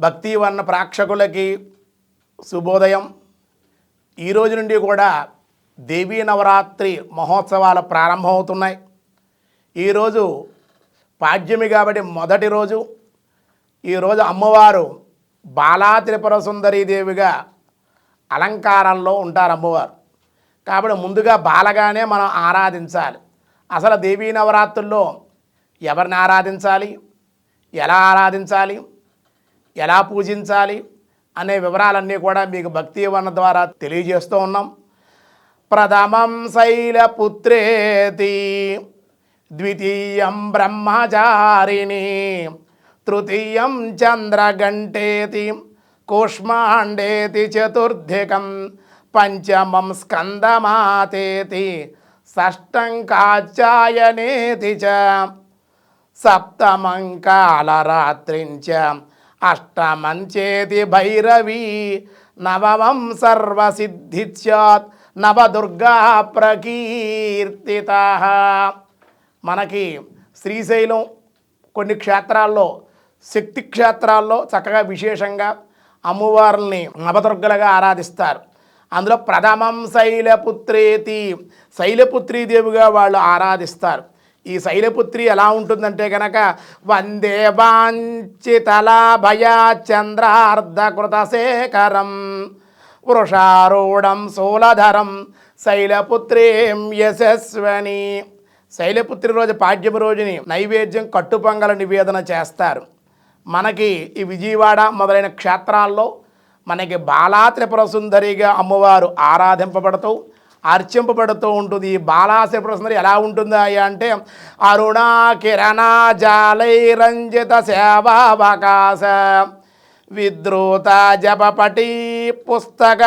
భక్తి వర్ణ ప్రేక్షకులకి శుభోదయం. ఈ రోజు నుండి కూడా దేవీ నవరాత్రి మహోత్సవాలు ప్రారంభమవుతున్నాయి. ఈరోజు పాడ్యమి కాబట్టి మొదటి రోజు. ఈరోజు అమ్మవారు బాలా త్రిపుర సుందరీదేవిగా అలంకారంలో ఉంటారు అమ్మవారు. కాబట్టి ముందుగా బాలగానే మనం ఆరాధించాలి. అసలు దేవీ నవరాత్రుల్లో ఎవరిని ఆరాధించాలి? ఎలా ఆరాధించాలి? ఎలా పూజించాలి అనే వివరాలన్నీ కూడా మీకు భక్తి వన ద్వారా తెలియజేస్తూ ఉన్నాం. ప్రథమం శైలపుత్రేతి ద్వితీయం బ్రహ్మచారిణి తృతీయం చంద్రగంటేతి కూష్మాండేతి చతుర్థికం పంచమం స్కందమాతేతి షష్టం కాచాయనేతి చ సప్తమం కాలరాత్రించ అష్టమంచేతి భైరవీ నవమం సర్వసిద్ధిత్యాత్ నవదుర్గా ప్రకీర్తిత. మనకి శ్రీశైలం కొన్ని క్షేత్రాల్లో శక్తి క్షేత్రాల్లో చక్కగా విశేషంగా అమ్మవారిని నవదుర్గలుగా ఆరాధిస్తారు. అందులో ప్రథమం శైలపుత్రేతి శైలపుత్రీదేవిగా వాళ్ళు ఆరాధిస్తారు. ఈ శైలపుత్రి ఎలా ఉంటుందంటే కనుక వందే వాంఛితలాభయ చంద్రార్ధకృత శేఖరం వృషారూఢం శూలధరం శైలపుత్రీం యశస్వని. శైలపుత్రి రోజు పాడ్యమి రోజుని నైవేద్యం కట్టుపొంగల నివేదన చేస్తారు. మనకి ఈ విజయవాడ మొదలైన క్షేత్రాల్లో మనకి బాలా త్రిపుర సుందరిగా అమ్మవారు ఆరాధింపబడుతూ అర్చింపబడుతూ ఉంటుంది. బాలాశ్రీ ప్రశ్న ఎలా ఉంటుందా అంటే అరుణా కిరణా జాలై రంజిత సేవావకాశ విద్రూత జపపటి పుస్తక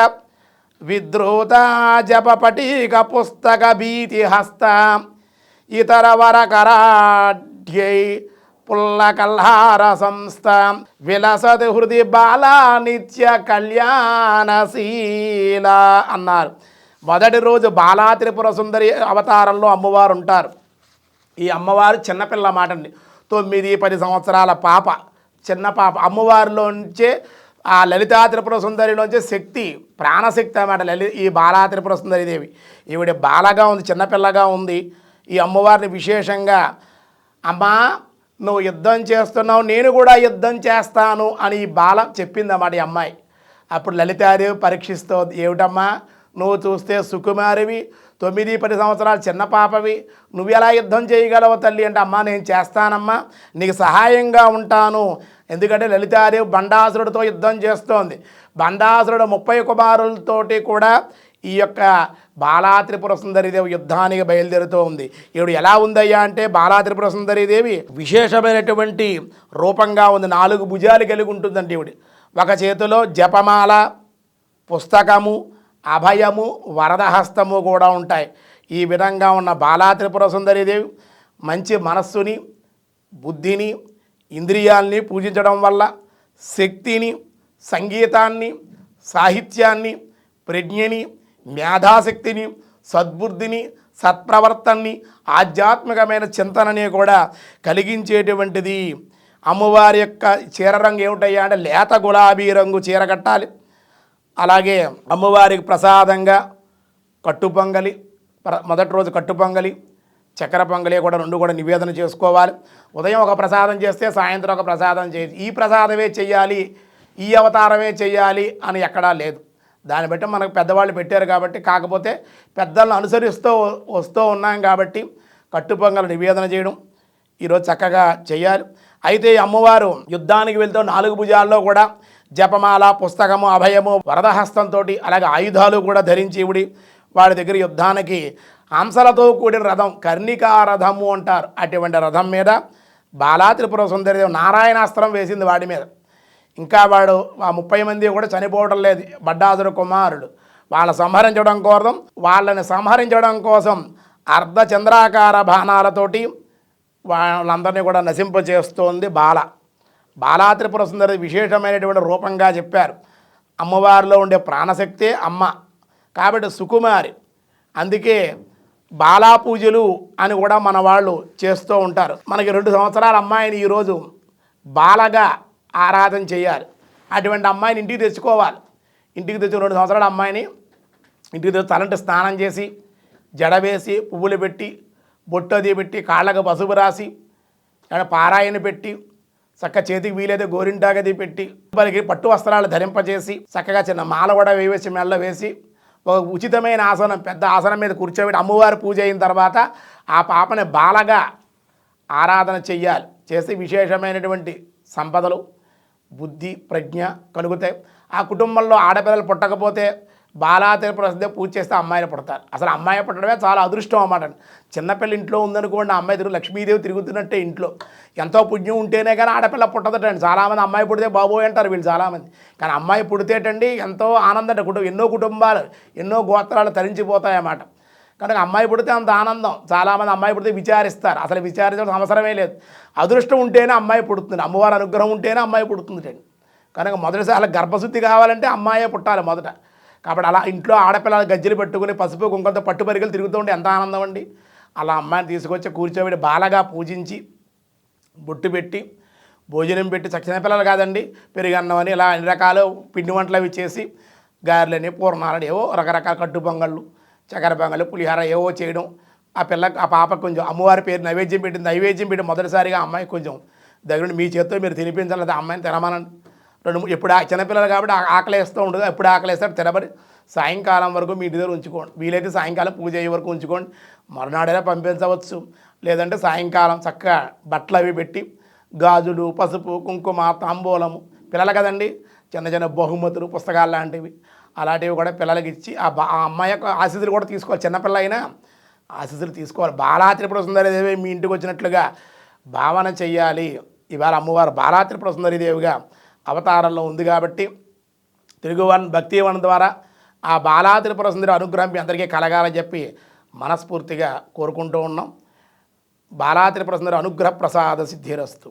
విద్రూత జపపటీక పుస్తక భీతి హస్త ఇతర వరకరాఢ్యై పుల్లకల్హార సంస్థ విలసతి హృది బాల నిత్య కళ్యాణశీల అన్నారు. మొదటి రోజు బాలా త్రిపుర సుందరి అవతారంలో అమ్మవారు ఉంటారు ఈ అమ్మవారు చిన్నపిల్ల మాట అండి తొమ్మిది పది సంవత్సరాల పాప. చిన్న పాప. అమ్మవారిలోంచే ఆ లలితా త్రిపుర సుందరిలోంచే శక్తి ప్రాణశక్తి అన్నమాట లలి ఈ బాలా త్రిపుర సుందరిదేవి. ఈవిడ బాలగా ఉంది చిన్నపిల్లగా ఉంది. ఈ అమ్మవారిని విశేషంగా అమ్మా నువ్వు యుద్ధం చేస్తున్నావు నేను కూడా యుద్ధం చేస్తాను అని ఈ బాల చెప్పిందన్నమాట ఈ అమ్మాయి. అప్పుడు లలితాదేవి పరీక్షిస్తోంది. ఏమిటమ్మా నువ్వు చూస్తే సుకుమారివి తొమ్మిది పది సంవత్సరాలు చిన్న పాపవి. నువ్వు ఎలా యుద్ధం చేయగలవు తల్లి అంటే అమ్మా నేను చేస్తానమ్మా నీకు సహాయంగా ఉంటాను. ఎందుకంటే లలితాదేవి బండాసురుడితో యుద్ధం చేస్తోంది. బండాసురుడు ముప్పై కుమారులతోటి కూడా ఈ యొక్క బాలాత్రిపుర సుందరీదేవి యుద్ధానికి బయలుదేరుతూ ఉంది. ఈవిడ ఎలా ఉందయ్యా అంటే బాలాత్రిపుర సుందరీదేవి విశేషమైనటువంటి రూపంగా ఉంది. నాలుగు భుజాలు కలిగి ఉంటుందండి ఈవిడ. ఒక చేతిలో జపమాల పుస్తకము అభయము వరదహస్తము కూడా ఉంటాయి. ఈ విధంగా ఉన్న బాలా త్రిపుర సుందరీదేవి మంచి మనస్సుని బుద్ధిని ఇంద్రియాల్ని పూజించడం వల్ల శక్తిని సంగీతాన్ని సాహిత్యాన్ని ప్రజ్ఞని మేధాశక్తిని సద్బుద్ధిని సత్ప్రవర్తనని ఆధ్యాత్మికమైన చింతనని కూడా కలిగించేటువంటిది. అమ్మవారి యొక్క చీర రంగు ఏమిటయ్యా అంటే లేత గులాబీ రంగు చీర కట్టాలి. అలాగే అమ్మవారికి ప్రసాదంగా కట్టుపొంగలి పొంగలి మొదటి రోజు కట్టుపొంగలి చక్కెర పొంగలి కూడా రెండు కూడా నివేదన చేసుకోవాలి. ఉదయం ఒక ప్రసాదం చేస్తే సాయంత్రం ఒక ప్రసాదం చేయాలి. ఈ ప్రసాదమే చెయ్యాలి ఈ అవతారమే చెయ్యాలి అని ఎక్కడా లేదు. దాన్ని బట్టి మనకు పెద్దవాళ్ళు పెట్టారు కాబట్టి కాకపోతే పెద్దలను అనుసరిస్తూ వస్తూ ఉన్నాం కాబట్టి కట్టుపొంగలు నివేదన చేయడం ఈరోజు చక్కగా చేయాలి. అయితే అమ్మవారు యుద్ధానికి వెళ్తూ నాలుగు భుజాల్లో కూడా జపమాల పుస్తకము అభయము వరదహస్తంతో అలాగే ఆయుధాలు కూడా ధరించి ఇవిడి వాడి దగ్గర యుద్ధానికి హంసలతో కూడిన రథం కర్ణికా రథము అంటారు. అటువంటి రథం మీద బాలా త్రిపుర సుందరిదేవి నారాయణాస్త్రం వేసింది వాడి మీద. ఇంకా వాడు ఆ ముప్పై మంది కూడా చనిపోవడం లేదు. బడ్డాసురు కుమారుడు. వాళ్ళ సంహరించడం కోసం వాళ్ళని సంహరించడం కోసం అర్ధచంద్రాకార బాణాలతోటి వాళ్ళందరినీ కూడా నశింపజేస్తోంది బాల. బాలాత్రిపుర సుందరి విశేషమైనటువంటి రూపంగా చెప్పారు. అమ్మవారిలో ఉండే ప్రాణశక్తే అమ్మ. కాబట్టి సుకుమారి. అందుకే బాలా పూజలు అని కూడా మన వాళ్ళు చేస్తూ ఉంటారు. మనకి రెండు సంవత్సరాల అమ్మాయిని ఈరోజు బాలగా ఆరాధన చేయాలి. అటువంటి అమ్మాయిని ఇంటికి తెచ్చుకోవాలి. ఇంటికి తెచ్చి రెండు సంవత్సరాల అమ్మాయిని ఇంటికి తెచ్చి తలంటి స్నానం చేసి జడ వేసి పువ్వులు పెట్టి బొట్టది పెట్టి కాళ్ళకు పసుపు రాసి పారాయణ పెట్టి చక్క చేతికి వీలైతే గోరింటాగది పెట్టి వారికి పట్టు వస్త్రాలు ధరింపజేసి చక్కగా చిన్న మాల కూడా వేసి మెల్ల వేసి ఒక ఉచితమైన ఆసనం పెద్ద ఆసనం మీద కూర్చోబెట్టి అమ్మవారి పూజ అయిన తర్వాత ఆ పాపని బాలగా ఆరాధన చెయ్యాలి. చేసి విశేషమైనటువంటి సంపదలు బుద్ధి ప్రజ్ఞ కలుగుతాయి. ఆ కుటుంబంలో ఆడపిల్లలు పుట్టకపోతే బాలాతీర ప్రసిద్ధి పూజ చేస్తే అమ్మాయిలు పుడతారు. అసలు అమ్మాయి పుట్టడమే చాలా అదృష్టం అన్నమాట. చిన్నపిల్ల ఇంట్లో ఉందనుకోండి అమ్మాయి తిరుగు లక్ష్మీదేవి తిరుగుతున్నట్టే ఇంట్లో. ఎంతో పుణ్యం ఉంటేనే కానీ ఆడపిల్ల పుట్టదటండి. చాలామంది అమ్మాయి పుడితే బాబోయ్ అంటారు వీళ్ళు చాలామంది. కానీ అమ్మాయి పుడితేటండి ఎంతో ఆనందం కుటుంబం ఎన్నో కుటుంబాలు ఎన్నో గోత్రాలు తరించిపోతాయన్నమాట. కనుక అమ్మాయి పుడితే అంత ఆనందం. చాలామంది అమ్మాయి పుడితే విచారిస్తారు. అసలు విచారించడం అవసరమే లేదు. అదృష్టం ఉంటేనే అమ్మాయి పుడుతుంది. అమ్మవారి అనుగ్రహం ఉంటేనే అమ్మాయి పుడుతుంది అండి కనుక మొదటిసారి గర్భశుద్ధి కావాలంటే అమ్మాయే పుట్టాలి మొదట. కాబట్టి అలా ఇంట్లో ఆడపిల్లలు గజ్జలు పెట్టుకుని పసుపు కుంకంతో పట్టు పరిగెలు తిరుగుతూ ఉంటే ఎంత ఆనందం అండి? అలా అమ్మాయిని తీసుకొచ్చి కూర్చోబెట్టి బాలగా పూజించి బొట్టు పెట్టి భోజనం పెట్టి చచ్చిన పిల్లలు కాదండి. పెరుగన్నం అని ఇలా అన్ని రకాలు పిండి వంటలు అవి చేసి గారెలని పూర్ణాలని ఏవో రకరకాల కట్టు పొంగళ్ళు చక్కెర పొంగళ్ళు పులిహార ఏవో చేయడం. ఆ పిల్ల ఆ పాప కొంచెం అమ్మవారి పేరు నైవేద్యం పెట్టింది. నైవేద్యం పెట్టి మొదటిసారిగా అమ్మాయి కొంచెం దగ్గర మీ చేత్తో మీరు తినిపించాలి. లేదా అమ్మాయిని తినమనండి. రెండు మూడు- ఎప్పుడు ఆ- చిన్నపిల్లలు కాబట్టి ఆ- ఆకలి వేస్తూ ఉండదు ఎప్పుడు ఆకలి వేస్తారు తినబడి సాయంకాలం వరకు మీ ఇంటి దగ్గర ఉంచుకోండి. వీలైతే సాయంకాలం పూజ అయ్యే వరకు ఉంచుకోండి. మరునాడైనా పంపించవచ్చు. లేదంటే సాయంకాలం చక్కగా బట్టలు అవి పెట్టి గాజులు పసుపు కుంకుమ తాంబూలము. పిల్లలు కదండి? చిన్న చిన్న బహుమతులు పుస్తకాలు లాంటివి. అలాంటివి కూడా పిల్లలకి ఇచ్చి ఆ బా ఆ అమ్మాయి యొక్క ఆశీస్సులు కూడా తీసుకోవాలి. చిన్నపిల్ల అయినా ఆశీస్సులు తీసుకోవాలి. బాలాత్రి త్రిపుర సుందరిదేవి మీ ఇంటికి వచ్చినట్లుగా భావన చెయ్యాలి. ఇవాళ అమ్మవారు బాలాత్రి త్రిపుర సుందరిదేవిగా అవతారంలో ఉంది కాబట్టి తిరుగువన్ భక్తివన్ ద్వారా ఆ బాలా త్రిపుర సుందరి అనుగ్రహం మీ అందరికీ కలగాలని చెప్పి మనస్ఫూర్తిగా కోరుకుంటూ ఉన్నాం. బాలా త్రిపుర సుందరి అనుగ్రహ ప్రసాద సిద్ధిరస్తు.